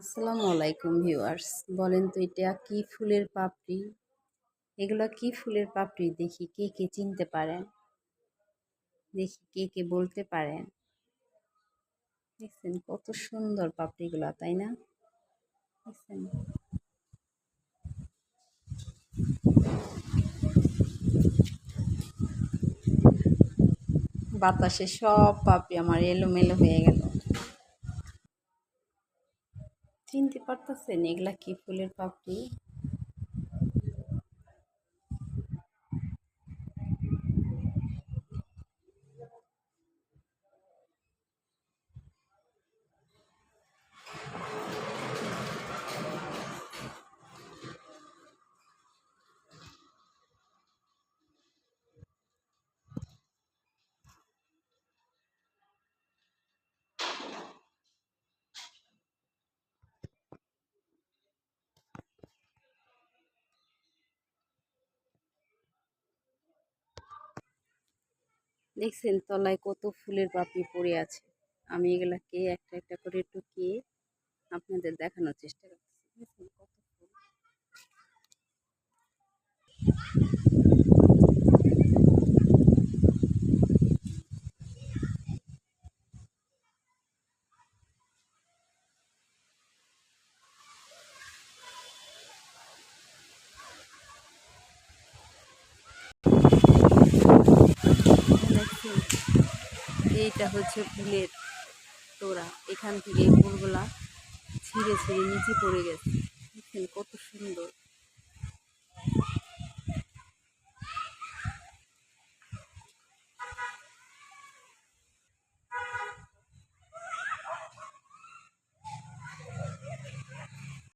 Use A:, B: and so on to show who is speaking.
A: আসসালামু আলাইকুম ভিউয়ার্স। বলেন তো এটা কি ফুলের পাপড়ি? এগুলো কি ফুলের পাপড়ি? দেখি কে কে চিনতে পারেন। দেখি কে কে বলতে পারেন। দেখছেন কত সুন্দর পাপড়িগুলো, তাই না? দেখছেন। বাতাসে সব পাপড়ি আমার এলোমেলো হয়ে গেল। চিনতে পারতেছেন এগুলা কি ফুলের পাপড়ি? দেখছেন তলায় কত ফুলের পাপড়ি পড়ে আছে। আমি এগুলাকে একটা একটা করে টুকিয়ে আপনাদের দেখানোর চেষ্টা করতেছি দেখছেন কত ফুল দেখছেন এইটা হচ্ছে ফুলের তোরা এখান থেকে ফুলগুলা ছিঁড়ে ছিঁড়ে নিচে পড়ে গেছে। দেখছেন কত সুন্দর।